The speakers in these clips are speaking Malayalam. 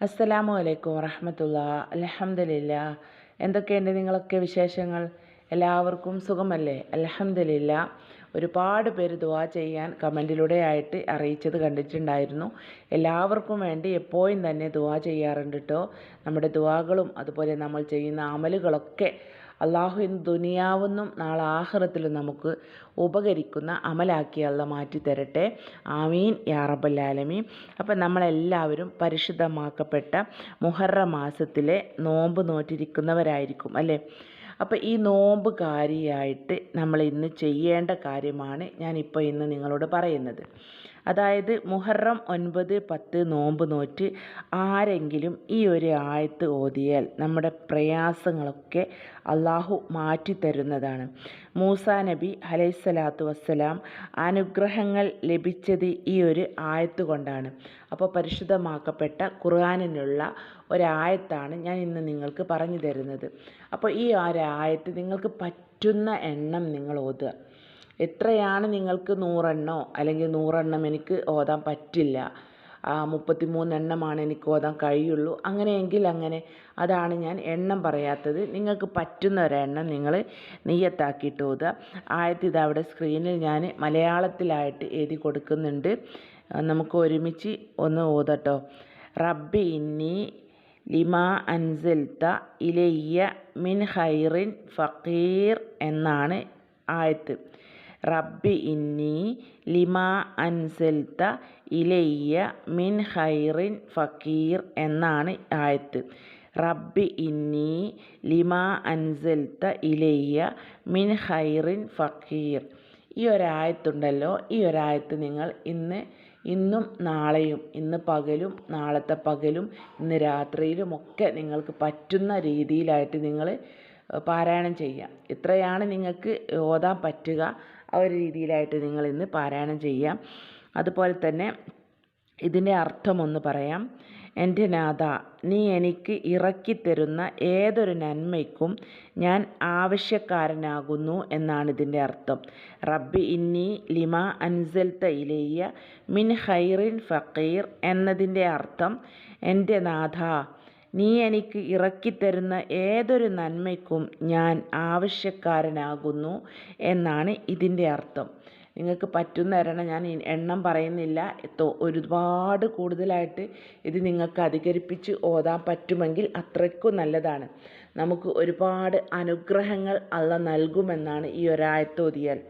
അസ്സലാമു അലൈക്കും വറഹമത്തുള്ള. അലഹമ്മദില്ല എന്തൊക്കെയുണ്ട് നിങ്ങളൊക്കെ വിശേഷങ്ങൾ? എല്ലാവർക്കും സുഖമല്ലേ? അലഹമ്മദില്ല ഒരുപാട് പേര് ദുവാ ചെയ്യാൻ കമന്റിലൂടെ ആയിട്ട് അറിയിച്ചത് കണ്ടിട്ടുണ്ടായിരുന്നു. എല്ലാവർക്കും വേണ്ടി എപ്പോഴും തന്നെ ദുവാ ചെയ്യാറുണ്ട് കേട്ടോ നമ്മുടെ ദുവാകളും അതുപോലെ നമ്മൾ ചെയ്യുന്ന അമലുകളൊക്കെ അള്ളാഹു ഇന്ന് ദുനിയാവെന്നും നാളെ ആഹ്റത്തിലും നമുക്ക് ഉപകരിക്കുന്ന അമലാക്കി അള്ള മാറ്റി തരട്ടെ. ആമീൻ. യാ റബ്ബല്ലാലമീൻ അപ്പം നമ്മളെല്ലാവരും പരിശുദ്ധമാക്കപ്പെട്ട മുഹറ മാസത്തിലെ നോമ്പ് നോറ്റിരിക്കുന്നവരായിരിക്കും അല്ലേ? അപ്പോൾ ഈ നോമ്പ് നോമ്പുകാരിയായിട്ട് നമ്മൾ ഇന്ന് ചെയ്യേണ്ട കാര്യമാണ് ഞാനിപ്പോൾ ഇന്ന് നിങ്ങളോട് പറയുന്നത്. അതായത് മുഹറം ഒൻപത് പത്ത് നോമ്പ് നോറ്റ് ആരെങ്കിലും ഈ ഒരു ആയത്ത് ഓതിയാൽ നമ്മുടെ പ്രയാസങ്ങളൊക്കെ അള്ളാഹു മാറ്റിത്തരുന്നതാണ് മൂസാ നബി അലൈസലാത്തു വസ്സലാം അനുഗ്രഹങ്ങൾ ലഭിച്ചത് ഈ ഒരു ആയത്ത് കൊണ്ടാണ്. അപ്പോൾ പരിശുദ്ധമാക്കപ്പെട്ട ഖുർആാനിനുള്ള ഒരായത്താണ് ഞാൻ ഇന്ന് നിങ്ങൾക്ക് പറഞ്ഞു തരുന്നത്. അപ്പോൾ ഈ ഒരായത്ത് നിങ്ങൾക്ക് പറ്റുന്ന എണ്ണം നിങ്ങൾ ഓതുക. എത്രയാണ് നിങ്ങൾക്ക് നൂറെണ്ണോ അല്ലെങ്കിൽ നൂറെണ്ണം എനിക്ക് ഓതാൻ പറ്റില്ല മുപ്പത്തി മൂന്നെണ്ണമാണ് എനിക്ക് ഓതാൻ കഴിയുള്ളൂ അങ്ങനെയെങ്കിൽ അങ്ങനെ അതാണ് ഞാൻ എണ്ണം പറയാത്തത്. നിങ്ങൾക്ക് പറ്റുന്ന ഒരെണ്ണം നിങ്ങൾ നെയ്യത്താക്കിയിട്ട് ഓതുക. ആയത്ത് ഇത് അവിടെ സ്ക്രീനിൽ ഞാൻ മലയാളത്തിലായിട്ട് എഴുതി കൊടുക്കുന്നുണ്ട്. നമുക്ക് ഒരുമിച്ച് ഒന്ന് ഓതട്ടോ. റബ്ബി ഇന്നി ലിമാ അൻസൽത്ത ഇലയ്യ മിൻ ഹൈറിൻ ഫക്കീർ എന്നാണ് ആയത്ത്. റബ്ബി ഇന്നി ലിമാ അൻസൽത്ത ഇലയ്യ മിൻ ഹൈറിൻ ഫക്കീർ എന്നാണ് ആയത്ത്. റബ്ബി ഇന്നി ലിമാ അൻസൽത്ത ഇലയ്യ മിൻ ഹൈറിൻ ഫക്കീർ ഈ ഒരായത്തുണ്ടല്ലോ. ഈ ഒരായത്ത് നിങ്ങൾ ഇന്ന് ഇന്നും നാളെയും ഇന്ന് പകലും നാളത്തെ പകലും ഇന്ന് രാത്രിയിലും ഒക്കെ നിങ്ങൾക്ക് പറ്റുന്ന രീതിയിലായിട്ട് നിങ്ങൾ പാരായണം ചെയ്യാം എത്രയാണ് നിങ്ങൾക്ക് ഓതാൻ പറ്റുക ആ ഒരു രീതിയിലായിട്ട് നിങ്ങൾ ഇന്ന് പാരായണം ചെയ്യാം. അതുപോലെ തന്നെ ഇതിന്റെ അർത്ഥമൊന്ന് പറയാം. എന്റെ നാഥ നീ എനിക്ക് ഇറക്കിത്തരുന്ന ഏതൊരു നന്മയ്ക്കും ഞാൻ ആവശ്യക്കാരനാകുന്നു എന്നാണ് ഇതിന്റെ അർത്ഥം. റബ്ബി ഇന്നി ലിമ അൻസൽത്ത ഇലയ്യ മിൻ ഹൈറിൻ ഫക്കീർ എന്നതിന്റെ അർത്ഥം എന്റെ നാഥ നീ എനിക്ക് ഇറക്കിത്തരുന്ന ഏതൊരു നന്മയ്ക്കും ഞാൻ ആവശ്യക്കാരനാകുന്നു എന്നാണ് ഇതിന്റെ അർത്ഥം. നിങ്ങൾക്ക് പറ്റുന്ന എണ്ണം ഞാൻ എണ്ണം പറയുന്നില്ല. ഒരുപാട് കൂടുതലായിട്ട് ഇത് നിങ്ങൾക്ക് അധികരിപ്പിച്ച് ഓതാൻ പറ്റുമെങ്കിൽ അത്രയ്ക്കും നല്ലതാണ്. നമുക്ക് ഒരുപാട് അനുഗ്രഹങ്ങൾ അള്ള നൽകുമെന്നാണ് ഈ ഒരായത്തോതിയാൽ.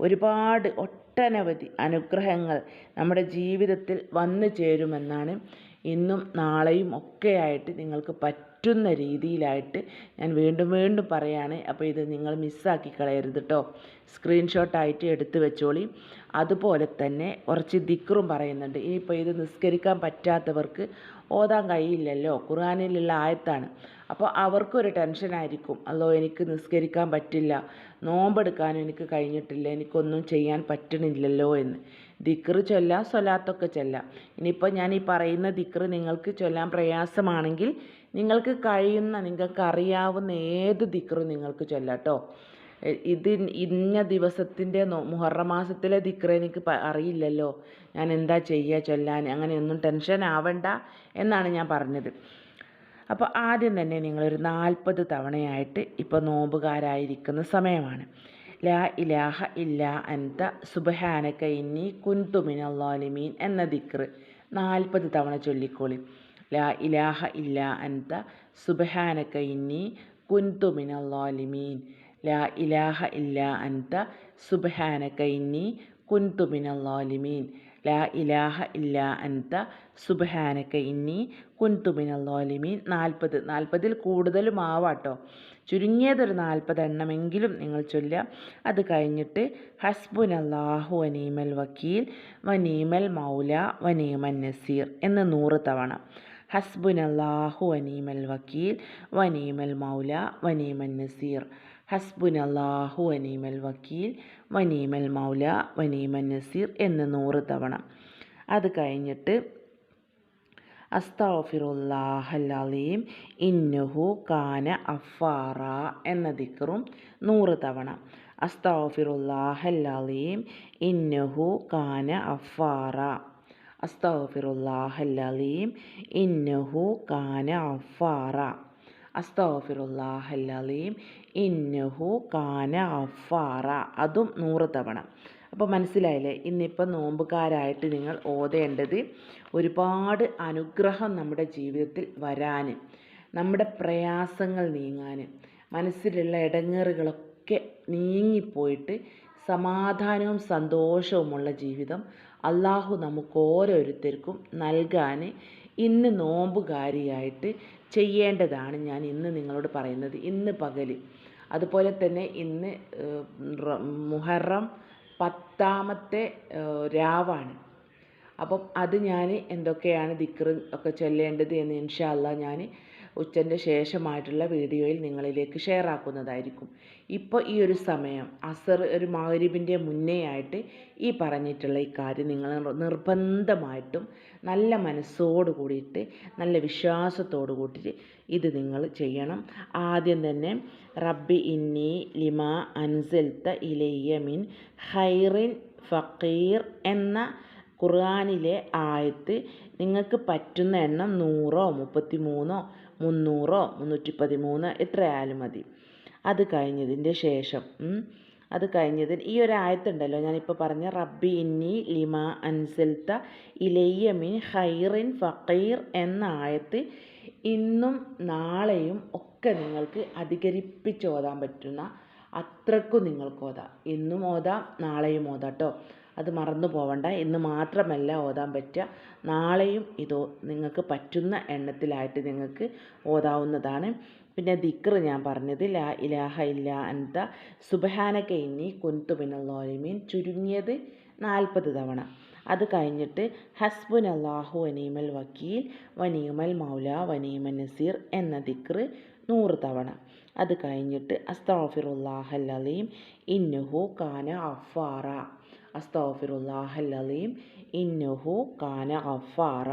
ഒരുപാട് ഒട്ടനവധി അനുഗ്രഹങ്ങൾ നമ്മുടെ ജീവിതത്തിൽ വന്നു ചേരുമെന്നാണ് ഇന്നും നാളെയും ഒക്കെയായിട്ട് നിങ്ങൾക്ക് നിങ്ങൾക്ക് പറ്റുന്ന രീതിയിലായിട്ട് ഞാൻ വീണ്ടും വീണ്ടും പറയാണ്. അപ്പോൾ ഇത് നിങ്ങൾ മിസ്സാക്കി കളയരുത് കേട്ടോ സ്ക്രീൻഷോട്ടായിട്ട് എടുത്ത് വെച്ചോളി. അതുപോലെ തന്നെ കുറച്ച് ദിക്റും പറയുന്നുണ്ട്. ഇനിയിപ്പോൾ ഇത് നിസ്കരിക്കാൻ പറ്റാത്തവർക്ക് ഓതാൻ കഴിയില്ലല്ലോ. ഖുർആാനിലുള്ള ആയത്താണ്. അപ്പോൾ അവർക്കൊരു ടെൻഷനായിരിക്കും അല്ലോ എനിക്ക് നിസ്കരിക്കാൻ പറ്റില്ല. നോമ്പെടുക്കാനും എനിക്ക് കഴിഞ്ഞിട്ടില്ല. എനിക്കൊന്നും ചെയ്യാൻ പറ്റണില്ലല്ലോ എന്ന്. ദിക്റ് ചൊല്ലാം സ്വലാത്തൊക്കെ ചൊല്ലാം. ഇനിയിപ്പോൾ ഞാൻ ഈ പറയുന്ന ദിക്റ് നിങ്ങൾക്ക് ചൊല്ലാൻ പ്രയാസമാണെങ്കിൽ നിങ്ങൾക്ക് കഴിയുന്ന നിങ്ങൾക്ക് അറിയാവുന്ന ഏത് ദിക്റും നിങ്ങൾക്ക് ചൊല്ലാം കേട്ടോ ഇത് ഇന്ന ദിവസത്തിന്റെ മുഹറ മാസത്തിലെ ദിക്റ് എനിക്ക് അറിയില്ലല്ലോ. ഞാൻ എന്താ ചെയ്യുക ചൊല്ലാൻ? അങ്ങനെയൊന്നും ടെൻഷൻ ആവണ്ട എന്നാണ് ഞാൻ പറഞ്ഞത്. അപ്പോൾ ആദ്യം തന്നെ നിങ്ങളൊരു നാൽപ്പത് തവണയായിട്ട് ഇപ്പോൾ നോമ്പുകാരായിരിക്കുന്ന സമയമാണ്. ലാ ഇലാഹ ഇല്ല അൻത സുബഹാനക്ക ഇന്നി കുന്തുമിനല്ലാലിമീൻ എന്ന ദിക്റ് നാൽപ്പത് തവണ ചൊല്ലിക്കോളി. ലാ ഇലാഹ ഇല്ല അൻത സുബഹാനക്ക ഇന്നി കുന്തു കുന്തുമിനല്ലാലിമീൻ ലാ ഇലാഹ ഇല്ല അൻത സുബഹാനക്ക ഇന്നി കുന്തു കുന്തുമിനല്ലാലിമീൻ ലാ ഇലാഹ ഇല്ല അൻത സുബഹാനക്ക ഇന്നി കുന്തു കുന്തുമിനല്ലാലിമീൻ നാൽപ്പത്. നാൽപ്പതിൽ കൂടുതലും ആവാട്ടോ ചുരുങ്ങിയതൊരു നാൽപ്പത് എണ്ണമെങ്കിലും നിങ്ങൾ ചൊല്ലുക. അത് കഴിഞ്ഞിട്ട് ഹസ്ബുൻ അള്ളാഹു വനീമൽ വക്കീൽ വനീമൽ മൗല വനീമൻ നസീർ എന്ന് നൂറ് തവണ. ഹസ്ബുൻ അള്ളാഹു വനീമൽ വക്കീൽ വനീമൽ മൗല വനീമൻ നസീർ. ഹസ്ബുൻ അള്ളാഹു വനീമൽ വക്കീൽ വനീമൽ മൗല വനീമൻ നസീർ എന്ന് നൂറ് തവണ. അത് കഴിഞ്ഞിട്ട് അസ്താഫിറുല്ലാഹലീം ഇന്നുഹു കാന അഫാറ എന്ന ദിക്കറും നൂറ് തവണ. അസ്താഫിറുല്ലാഹലീം ഇന്നുഹു കാന അഫാറ അസ്തഗ്ഫിറുല്ലാഹൽ ഇന്നഹു കാന അഫാറ. അസ്തോഫിറുല്ലാഹല്ലീം ഇന്നഹു കാന അഫാറ. അതും നൂറ് തവണ. അപ്പോൾ മനസ്സിലായില്ലേ? ഇന്നിപ്പോൾ നോമ്പുകാരായിട്ട് നിങ്ങൾ ഓതേണ്ടത് ഒരുപാട് അനുഗ്രഹം നമ്മുടെ ജീവിതത്തിൽ വരാൻ നമ്മുടെ പ്രയാസങ്ങൾ നീങ്ങാൻ മനസ്സിലുള്ള ഇടങ്ങേറുകളൊക്കെ നീങ്ങിപ്പോയിട്ട് സമാധാനവും സന്തോഷവുമുള്ള ജീവിതം അള്ളാഹു നമുക്ക് ഓരോരുത്തർക്കും നൽകാൻ ഇന്ന് നോമ്പുകാരിയായിട്ട് ചെയ്യേണ്ടതാണ് ഞാൻ ഇന്ന് നിങ്ങളോട് പറയുന്നത്. ഇന്ന് പകൽ അതുപോലെ തന്നെ ഇന്ന് മുഹറം പത്താമത്തെ രാവാണ്. അപ്പം അത് ഞാൻ എന്തൊക്കെയാണ് ദിക്ർ ഒക്കെ ചൊല്ലേണ്ടത് എന്ന് ഇൻഷാ ഞാൻ ഉച്ചന്റെ ശേഷമായിട്ടുള്ള വീഡിയോയിൽ നിങ്ങളിലേക്ക് ഷെയർ ആക്കുന്നതായിരിക്കും. ഇപ്പോൾ ഈ ഒരു സമയം അസർ ഒരു മഗ്രിബിന്റെ മുന്നേ ആയിട്ട് ഈ പറഞ്ഞിട്ടുള്ള ഈ കാര്യം നിങ്ങൾ നിർബന്ധമായിട്ടും നല്ല മനസ്സോട് കൂടിയിട്ട് നല്ല വിശ്വാസത്തോട് കൂട്ടിയിട്ട് ഇത് നിങ്ങൾ ചെയ്യണം. ആദ്യം തന്നെ റബ്ബി ഇന്നി ലിമ അൻസൽത്ത ഇലയ്യ മിൻ ഹൈറിൻ ഫക്കീർ എന്ന ഖുർആാനിലെ ആയത്ത് നിങ്ങൾക്ക് പറ്റുന്ന എണ്ണം നൂറോ മുപ്പത്തി മൂന്നോ മുന്നൂറോ മുന്നൂറ്റി പതിമൂന്ന് എത്രയായാലും മതി. അത് കഴിഞ്ഞതിന്റെ ശേഷം അത് കഴിഞ്ഞതിന് ഈ ഒരു ആയത്തുണ്ടല്ലോ ഞാനിപ്പോൾ പറഞ്ഞ റബ്ബി ഇന്നി ലിമ അൻസൽത്ത ഇലയ്യമിൻ ഹൈറിൻ ഫക്കീർ എന്ന ആയത്ത് ഇന്നും നാളെയും ഒക്കെ നിങ്ങൾക്ക് അധികരിപ്പിച്ച് ഓതാൻ പറ്റുന്ന അത്രക്കും നിങ്ങൾക്ക് ഓതാം. ഇന്നും ഓതാം നാളെയും ഓതാം കേട്ടോ അത് മറന്നു പോവണ്ട. ഇന്ന് മാത്രമല്ല ഓതാൻ പറ്റുക. നാളെയും ഇത് നിങ്ങൾക്ക് പറ്റുന്ന എണ്ണത്തിലായിട്ട് നിങ്ങൾക്ക് ഓതാവുന്നതാണ്. പിന്നെ ദിക്ർ ഞാൻ പറഞ്ഞത് ലാ ഇലാഹ ഇല്ല അന്ത സുബഹാനക്ക ഇന്നി കുന്തു പിന്നുള്ളോലിമീൻ ചുരുങ്ങിയത് നാൽപ്പത് തവണ. അത് കഴിഞ്ഞിട്ട് ഹസ്ബുൻ അള്ളാഹു വനീമൽ വക്കീൽ വനീമൽ മൗല വനീമൻ നസീർ എന്ന ദിക്ർ നൂറ് തവണ. അത് കഴിഞ്ഞിട്ട് അസ്താഫിറുല്ലാഹല്ലീം ഇന്നുഹു കാന അഫാറ അസ്താഫിറുല്ലാഹൽ അലീം ഇന്നുഹു കാന അഫാറ.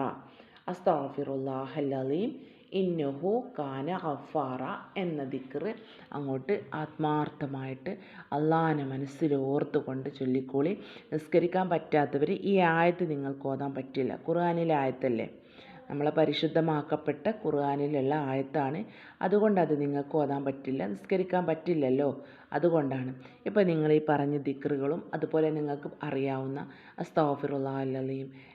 അസ്താഫിറുല്ലാഹല്ലീം ഇന്നുഹു കാന അഫാറ എന്ന ദിക്റ് അങ്ങോട്ട് ആത്മാർത്ഥമായിട്ട് അള്ളാഹാനെ മനസ്സിൽ ഓർത്തുകൊണ്ട് ചൊല്ലിക്കോളി. നിസ്കരിക്കാൻ പറ്റാത്തവർ ഈ ആയത്ത് നിങ്ങൾക്ക് ഓതാൻ പറ്റില്ല. ഖുർആാനിലെ ആയത്തല്ലേ? നമ്മളെ പരിശുദ്ധമാക്കപ്പെട്ട ഖുർആാനിലുള്ള ആയത്താണ്. അതുകൊണ്ട് അത് നിങ്ങൾക്ക് ഓതാൻ പറ്റില്ല നിസ്കരിക്കാൻ പറ്റില്ലല്ലോ. അതുകൊണ്ടാണ്. ഇപ്പോൾ നിങ്ങൾ ഈ പറഞ്ഞ ദിക്റുകളും അതുപോലെ നിങ്ങൾക്ക് അറിയാവുന്ന അസ്താഫിറുല്ലാ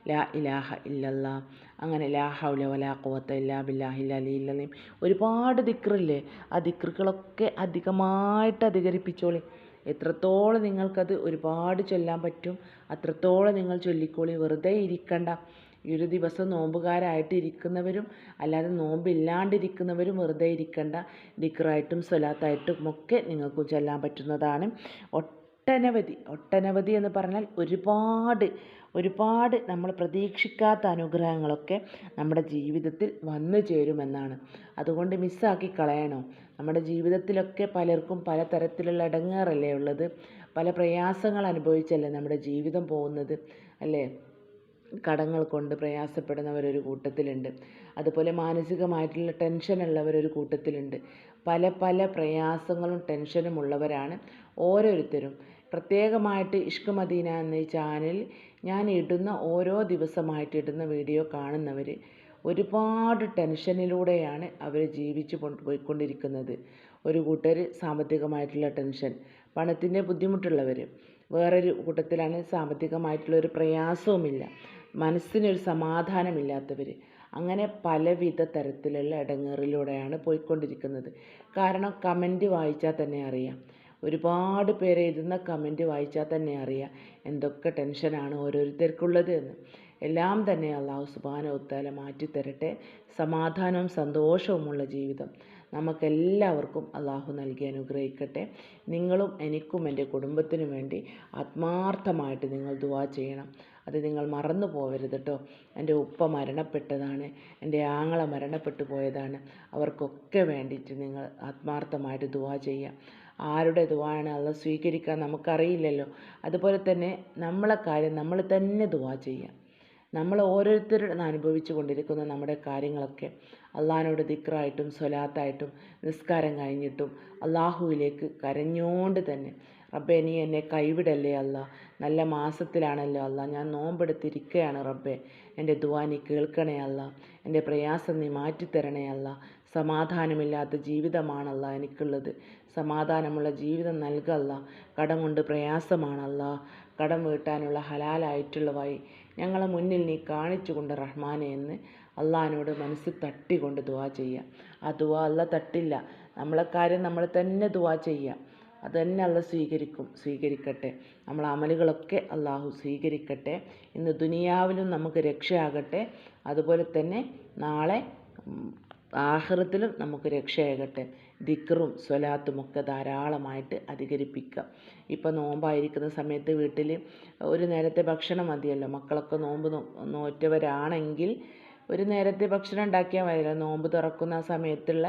ലാ ഇലാഹ ഇല്ലല്ലാ അങ്ങനെ ലാ ഹൗല വലാ ഇല്ലാ ബില്ലാഹി അലി ഇല്ലയും ഒരുപാട് ദിക്റില്ലേ? ആ ദിക്റുകളൊക്കെ അധികമായിട്ട് അധികരിപ്പിച്ചോളി. എത്രത്തോളം നിങ്ങൾക്കത് ഒരുപാട് ചൊല്ലാൻ പറ്റും അത്രത്തോളം നിങ്ങൾ ചൊല്ലിക്കോളി. വെറുതെ ഇരിക്കണ്ട. ഈ ഒരു ദിവസം നോമ്പുകാരായിട്ട് ഇരിക്കുന്നവരും അല്ലാതെ നോമ്പില്ലാണ്ടിരിക്കുന്നവരും വെറുതെ ഇരിക്കേണ്ട. ദിക്റായിട്ടും സ്വലാത്തായിട്ടും ഒക്കെ നിങ്ങൾക്ക് ചൊല്ലാൻ പറ്റുന്നതാണ്. ഒട്ടനവധി ഒട്ടനവധി എന്ന് പറഞ്ഞാൽ ഒരുപാട് ഒരുപാട് നമ്മൾ പ്രതീക്ഷിക്കാത്ത അനുഗ്രഹങ്ങളൊക്കെ നമ്മുടെ ജീവിതത്തിൽ വന്നു ചേരുമെന്നാണ്. അതുകൊണ്ട് മിസ്സാക്കി കളയണോ? നമ്മുടെ ജീവിതത്തിലൊക്കെ പലർക്കും പല തരത്തിലുള്ള ഇടങ്ങേറല്ലേ ഉള്ളത്? പല പ്രയാസങ്ങൾ അനുഭവിച്ചല്ലേ നമ്മുടെ ജീവിതം പോകുന്നത്? അല്ലേ? കടങ്ങൾ കൊണ്ട് പ്രയാസപ്പെടുന്നവരൊരു കൂട്ടത്തിലുണ്ട്. അതുപോലെ മാനസികമായിട്ടുള്ള ടെൻഷനുള്ളവരൊരു കൂട്ടത്തിലുണ്ട്. പല പല പ്രയാസങ്ങളും ടെൻഷനും ഉള്ളവരാണ് ഓരോരുത്തരും. പ്രത്യേകമായിട്ട് ഇഷ്ക് മദീന എന്ന ഈ ചാനൽ ഞാൻ ഇടുന്ന ഓരോ ദിവസമായിട്ട് ഇടുന്ന വീഡിയോ കാണുന്നവർ ഒരുപാട് ടെൻഷനിലൂടെയാണ് അവർ ജീവിച്ചു പോയിക്കൊണ്ടിരിക്കുന്നത്. ഒരു കൂട്ടർ സാമ്പത്തികമായിട്ടുള്ള ടെൻഷൻ പണത്തിന്റെ ബുദ്ധിമുട്ടുള്ളവർ വേറൊരു കൂട്ടത്തിലാണ് സാമ്പത്തികമായിട്ടുള്ള ഒരു പ്രയാസവുമില്ല. മനസ്സിനൊരു സമാധാനമില്ലാത്തവർ അങ്ങനെ പലവിധ തരത്തിലുള്ള ഇടങ്ങേറിലൂടെയാണ് പോയിക്കൊണ്ടിരിക്കുന്നത്. കാരണം കമന്റ് വായിച്ചാൽ തന്നെ അറിയാം. ഒരുപാട് പേര് എഴുതുന്ന കമന്റ് വായിച്ചാൽ തന്നെ അറിയാം എന്തൊക്കെ ടെൻഷനാണ് ഓരോരുത്തർക്കുള്ളത് എന്ന്. എല്ലാം തന്നെ അള്ളാഹു സുബാന ഉത്താല മാറ്റിത്തരട്ടെ സമാധാനവും സന്തോഷവുമുള്ള ജീവിതം നമുക്കെല്ലാവർക്കും അള്ളാഹു നൽകി അനുഗ്രഹിക്കട്ടെ. നിങ്ങളും എനിക്കും എന്റെ കുടുംബത്തിനും വേണ്ടി ആത്മാർത്ഥമായിട്ട് നിങ്ങൾ ദുവാ ചെയ്യണം. അത് നിങ്ങൾ മറന്നു പോകരുത് കേട്ടോ എന്റെ ഉപ്പ മരണപ്പെട്ടതാണ് എന്റെ ആങ്ങള മരണപ്പെട്ടു പോയതാണ്. അവർക്കൊക്കെ വേണ്ടിയിട്ട് നിങ്ങൾ ആത്മാർത്ഥമായിട്ട് ദുവാ ചെയ്യുക. ആരുടെ ദുവാണ് അത് സ്വീകരിക്കാൻ നമുക്കറിയില്ലല്ലോ. അതുപോലെ തന്നെ നമ്മളെ കാര്യം നമ്മൾ തന്നെ ദുവാ ചെയ്യുക. നമ്മൾ ഓരോരുത്തരും അനുഭവിച്ചു കൊണ്ടിരിക്കുന്ന നമ്മുടെ കാര്യങ്ങളൊക്കെ അള്ളഹാനോട് ദിക്റായിട്ടും സ്വലാത്തായിട്ടും നിസ്കാരം കഴിഞ്ഞിട്ടും അള്ളാഹുവിലേക്ക് കരഞ്ഞോണ്ട് തന്നെ റബ്ബെ നീ എന്നെ കൈവിടല്ലേ അല്ല? നല്ല മാസത്തിലാണല്ലോ അല്ല. ഞാൻ നോമ്പെടുത്തിരിക്കുകയാണ് റബ്ബേ. എന്റെ ദുവാ നീ കേൾക്കണേ അല്ല. എന്റെ പ്രയാസം നീ മാറ്റിത്തരണേ അല്ല. സമാധാനമില്ലാത്ത ജീവിതമാണല്ല എനിക്കുള്ളത്. സമാധാനമുള്ള ജീവിതം നൽകല്ല കടം കൊണ്ട് പ്രയാസമാണല്ല കടം വീട്ടാനുള്ള ഹലാലായിട്ടുള്ളവായി ഞങ്ങളെ മുന്നിൽ നീ കാണിച്ചുകൊണ്ട് റഹ്മാനെ എന്ന് അള്ളഹാനോട് മനസ്സ് തട്ടിക്കൊണ്ട് ദുവാ ചെയ്യുക ആ ദുവാ അല്ല തട്ടില്ല. നമ്മളെ കാര്യം നമ്മൾ തന്നെ ദുവാ ചെയ്യുക അത് തന്നെ അല്ല സ്വീകരിക്കും സ്വീകരിക്കട്ടെ. നമ്മൾ അമലുകളൊക്കെ അള്ളാഹു സ്വീകരിക്കട്ടെ. ഇന്ന് ദുനിയാവിലും നമുക്ക് രക്ഷയാകട്ടെ. അതുപോലെ തന്നെ നാളെ ആഹൃത്തിലും നമുക്ക് രക്ഷയാകട്ടെ. ദിക്റും സ്വലാത്തും ഒക്കെ ധാരാളമായിട്ട് അധികരിപ്പിക്കുക ഇപ്പോൾ നോമ്പായിരിക്കുന്ന സമയത്ത് വീട്ടിൽ ഒരു നേരത്തെ ഭക്ഷണം മതിയല്ലോ. മക്കളൊക്കെ നോമ്പ് നോറ്റവരാണെങ്കിൽ ഒരു നേരത്തെ ഭക്ഷണം ഉണ്ടാക്കിയാൽ മതിയല്ലോ. നോമ്പ് തുറക്കുന്ന സമയത്തുള്ള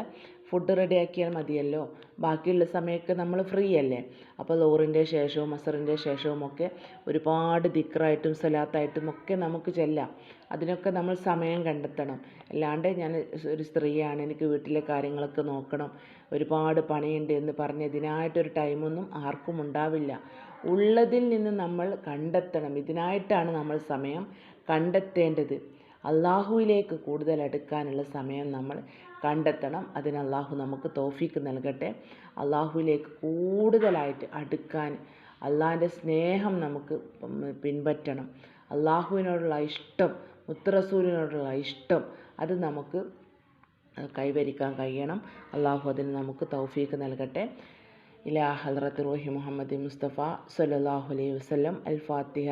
ഫുഡ് റെഡി ആക്കിയാൽ മതിയല്ലോ. ബാക്കിയുള്ള സമയമൊക്കെ നമ്മൾ ഫ്രീ അല്ലേ? അപ്പോൾ ലോറിന്റെ ശേഷവും അസറിന്റെ ശേഷവും ഒക്കെ ഒരുപാട് ദിക്റായിട്ടും സലാത്തായിട്ടും ഒക്കെ നമുക്ക് ചെല്ലാം. അതിനൊക്കെ നമ്മൾ സമയം കണ്ടെത്തണം. അല്ലാണ്ട് ഞാൻ ഒരു സ്ത്രീയാണ് എനിക്ക് വീട്ടിലെ കാര്യങ്ങളൊക്കെ നോക്കണം. ഒരുപാട് പണിയുണ്ട് എന്ന് പറഞ്ഞ് ഇതിനായിട്ടൊരു ടൈമൊന്നും ആർക്കും ഉണ്ടാവില്ല. ഉള്ളതിൽ നിന്ന് നമ്മൾ കണ്ടെത്തണം. ഇതിനായിട്ടാണ് നമ്മൾ സമയം കണ്ടെത്തേണ്ടത്. അള്ളാഹുവിലേക്ക് കൂടുതൽ അടുക്കാനുള്ള സമയം നമ്മൾ കണ്ടെത്തണം. അതിന് അള്ളാഹു നമുക്ക് തോഫീക്ക് നൽകട്ടെ. അള്ളാഹുവിലേക്ക് കൂടുതലായിട്ട് അടുക്കാൻ അള്ളാഹിന്റെ സ്നേഹം നമുക്ക് പിൻപറ്റണം. അള്ളാഹുവിനോടുള്ള ഇഷ്ടം മുത്തറസൂലിനോടുള്ള ഇഷ്ടം അത് നമുക്ക് കൈവരിക്കാൻ കഴിയണം. അള്ളാഹു അതിന് നമുക്ക് തൗഫീക്ക് നൽകട്ടെ. ഇലാ ഹദ്രത്ത് റോഹി മുഹമ്മദ് മുസ്തഫ സല്ലാഹു അലൈഹി വസ്ലം അൽ ഫാത്തിഹ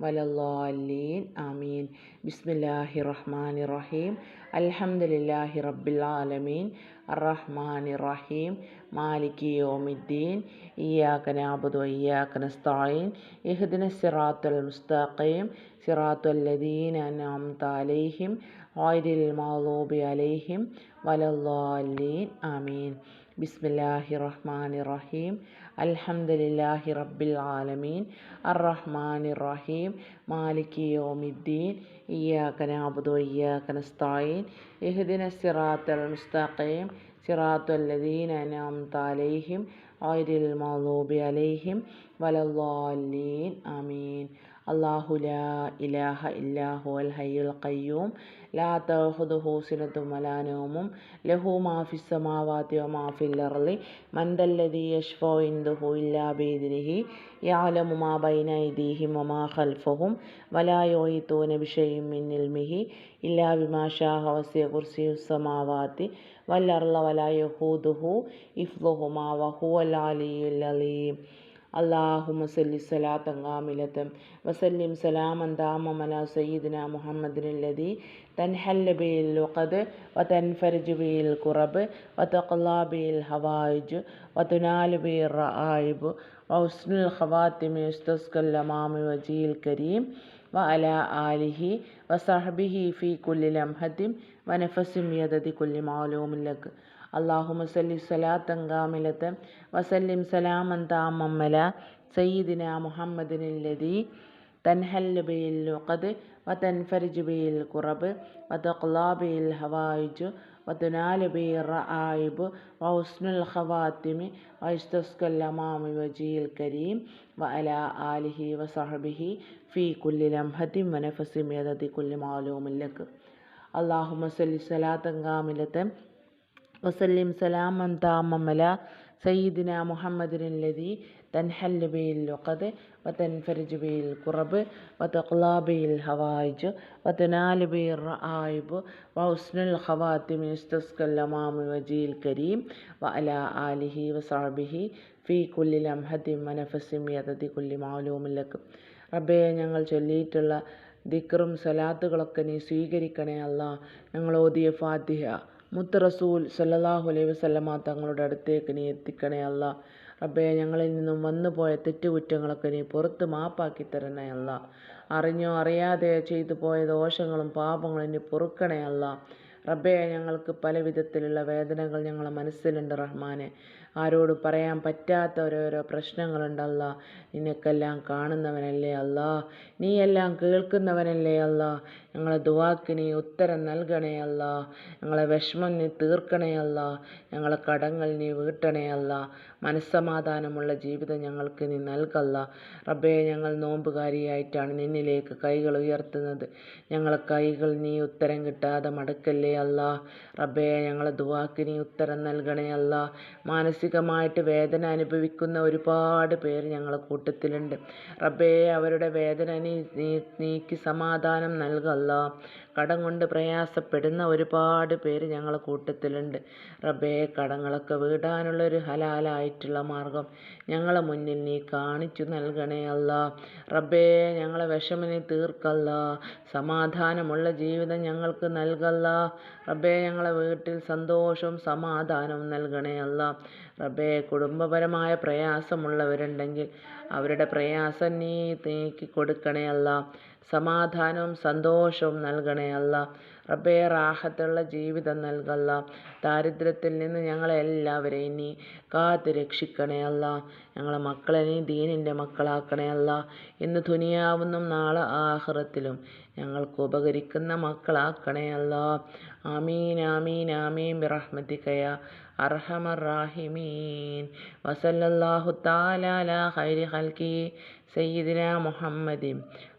വലല്ലാലീൻ. ആമീൻ. ബിസ്മില്ലാഹി റഹ്മാൻ റഹീം അൽഹംദുലില്ലാഹി റബ്ബിൽ ആലമീൻ അറഹ്മാൻ റഹീം മാലിക് യോമിദ്ദീൻ. ഇയാക്കന അബുദ് വയ്യാക്കന സ്ഥായീൻ ഇഹ്ദിന സിറാത്തുൽ മുസ്താഖീം. സിറാത്തുൽ ലദീൻ അനാം താലൈഹിം ഓയിരിൽ മാലൂബി അലൈഹിം. വലല്ലാലീൻ. ആമീൻ. ബിസ്മില്ലാഹി റഹ്മാനി റഹീം അൽഹംദുലില്ലാഹി റബ്ബിൽ ആലമീൻ. അർ റഹ്മാനി റഹീം മാലിക് യോമിദ്ദീൻ. ഇയാക്കന അബുദോ ഇയാക്കന സ്ഥായീൻ ഇഹ്ദിന സിറാത്തൽ മുസ്തഖീം. സിറാത്തുൽ ലദീന അനാംത അലൈഹിം. ഗൈറിൽ മഗ്ദൂബി അലൈഹിം. വലദ്ദാലീൻ ആമീൻ. അള്ളാഹു ലാ ഇലാഹ ഇല്ലാഹു അൽ ഹയ്യുൽ ഖയ്യൂം. ലാ തഹുദുഹു സിനത്തും വലാനവുമും ലഹു മാഫി വമാ ഫിൽ അർളി. മന്ദല്ലതി യഷ്ഫോ ഇന്ദുഹു ഇല്ലാ ബിദിനിഹി യഅലമു മാ ബൈന ഐദീഹിം വമാ ഖൽഫഹും. വലാ യോയിത്തൂന ബിഷയും മിൻ ഇൽമിഹി. ഇല്ലാ ബിമാ ഷാഹ വസിയ കുർസിയു സമാവാത്തി. വൽ അർള വലാ യഹൂദുഹു ഇഫ്ലുഹുമാ വഹുവൽ അലിയുൽ അലീം. അള്ളാഹുമ സല്ലി സലാത്തങ്ങാമിലത്തും വസല്ലിം സലാമൻ താമല സയ്യിദിന മുഹമ്മദിനുല്ലതി തൻഹല്ല ബിൽ വഖദ് വതൻഫരജ് ബിൽ കുറബ് വതഖ്ലാ ബിൽ ഹവായിജ് വതുനാല് ബിൽ റആയിബ് വസ്നുൽ ഖവാത്തിമി ഉസ്തസ്കൽ അമാമി വജീൽ കരീം വഅല ആലിഹി വസഹബിഹി ഫി കുല്ലി ലംഹത്തിം വനഫസിം യദതി കുല്ലി മാലൂമില്ലക്ക് الخواتم يستسقى الأمام وجه الكريم وعلى آله وصحبه في كل لمحة ونفس يدد كل معلوم لك اللهم صل صلاة كاملة وسلم سلاما تاما على سيدنا محمد الذي تنحل به اللقد وتنفرج به الكرب وتقلى به الهوائج وتنال به الرائب وحسن الخواتم ويستسقى الأمام وجه الكريم وعلى آله وصحبه في كل لمحة ونفس يدد كل معلوم لك اللهم صل صلاة كاملة وسلم سلاما تاما على سيدنا محمد الذي تنحل به اللقد وتنفرج به الكرب وتقلى به الهوائج وتنال به الرائب وحسن الخواتم يستسقى الأمام وجه الكريم وعلى آله وصحبه في كل لمحة ونفس يدد كل معلوم لك റബ്ബേ ഞങ്ങൾ ചൊല്ലിയിട്ടുള്ള ദിക്റും സലാത്തുകളൊക്കെ നീ സ്വീകരിക്കണേ അല്ല ഞങ്ങൾ ഓതിയ ഫാത്തിഹ മുത്ത് റസൂൽ സല്ലല്ലാഹു അലൈഹി വസല്ലമ തങ്ങളുടെ അടുത്തേക്ക് നീ എത്തിക്കണേ അല്ല. റബ്ബേ ഞങ്ങളിൽ നിന്നും വന്നു വന്നുപോയ തെറ്റുകുറ്റങ്ങളൊക്കെ നീ പുറത്ത് മാപ്പാക്കി തരണേ അല്ല. അറിഞ്ഞോ അറിയാതെ ചെയ്തു പോയ ദോഷങ്ങളും പാപങ്ങളും നീ പൊറുക്കണേ അല്ല. റബ്ബേ ഞങ്ങൾക്ക് പല വിധത്തിലുള്ള വേദനകൾ ഞങ്ങളെ മനസ്സിലുണ്ട് റഹ്മാനെ. ആരോട് പറയാൻ പറ്റാത്ത ഓരോരോ പ്രശ്നങ്ങളുണ്ടല്ല നിനക്കെല്ലാം കാണുന്നവനല്ലേ അല്ല. നീയെല്ലാം കേൾക്കുന്നവനല്ലേ അല്ല. ഞങ്ങളെ ദുവാക്ക് ഉത്തരം നൽകണേ അല്ല. ഞങ്ങളെ വിഷമം നീ തീർക്കണേ അല്ല. ഞങ്ങളെ കടങ്ങൾ നീ വീട്ടണേ അല്ല. മനസ്സമാധാനമുള്ള ജീവിതം ഞങ്ങൾക്ക് നീ നൽകല്ല. റബ്ബേ ഞങ്ങൾ നോമ്പുകാരിയായിട്ടാണ് നിന്നിലേക്ക് കൈകൾ ഉയർത്തുന്നത്. ഞങ്ങളെ കൈകൾ നീ ഉത്തരം കിട്ടാതെ മടക്കല്ലേ അല്ല. റബ്ബേ ഞങ്ങളെ ദുവാക്ക് നീ ഉത്തരം നൽകണേ അല്ല. മാനസികമായിട്ട് വേദന അനുഭവിക്കുന്ന ഒരുപാട് പേര് ഞങ്ങളെ കൂട്ടത്തിലുണ്ട്. റബ്ബേ അവരുടെ വേദന നീ നീക്കി സമാധാനം നൽകല്ല. കടം കൊണ്ട് പ്രയാസപ്പെടുന്ന ഒരുപാട് പേര് ഞങ്ങളെ കൂട്ടത്തിലുണ്ട്. റബ്ബേ കടങ്ങളൊക്കെ വീടാനുള്ള ഒരു ഹലാലായിട്ടുള്ള മാർഗം ഞങ്ങളെ മുന്നിൽ നീ കാണിച്ചു നൽകണേ അല്ല. റബ്ബേ ഞങ്ങളെ വിഷമനെ തീർക്കല്ല. സമാധാനമുള്ള ജീവിതം ഞങ്ങൾക്ക് നൽകല്ല. റബ്ബേ ഞങ്ങളെ വീട്ടിൽ സന്തോഷവും സമാധാനവും നൽകണേ അല്ല. റബ്ബേ കുടുംബപരമായ പ്രയാസമുള്ളവരുണ്ടെങ്കിൽ അവരുടെ പ്രയാസം നീ നീക്കി കൊടുക്കണേ അല്ല. സമാധാനവും സന്തോഷവും നൽകണേ അല്ല. റബ്ബേ റാഹത്തുള്ള ജീവിതം നൽകല്ല ദാരിദ്ര്യത്തിൽ നിന്ന് ഞങ്ങളെ എല്ലാവരെയും നീ കാത്ത് രക്ഷിക്കണേ അല്ല. ഞങ്ങളെ മക്കളെ നീ ദീനിന്റെ മക്കളാക്കണേ അല്ല. ഇന്ന് തുനിയാവുന്നും നാളെ ആഹ്റത്തിലും ഞങ്ങൾക്ക് ഉപകരിക്കുന്ന മക്കളാക്കണേ അല്ല. ആമീൻ ആമീൻ ആമീൻ ബിറഹ്മത്തിക്കയ അർഹമർ റാഹിമീൻ. വസല്ലല്ലാഹു തആല അലാ ഹൽക്കി സയ്യിദിന മുഹമ്മദിൻ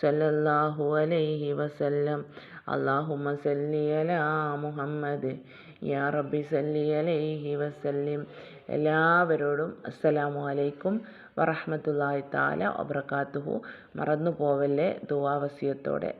സല്ലല്ലാഹു അലൈഹി വസല്ലം. അള്ളാഹുമ സല്ലി അലാ മുഹമ്മദ്. യാ റബ്ബി സല്ലി അലൈഹി വസല്ലിം. എല്ലാവരോടും അസ്സലാമു അലൈക്കും വറഹ്മത്തുള്ളാഹി താല വബറകാതുഹു. മറന്നു പോവല്ലേ ദുവാവസ്യത്തോടെ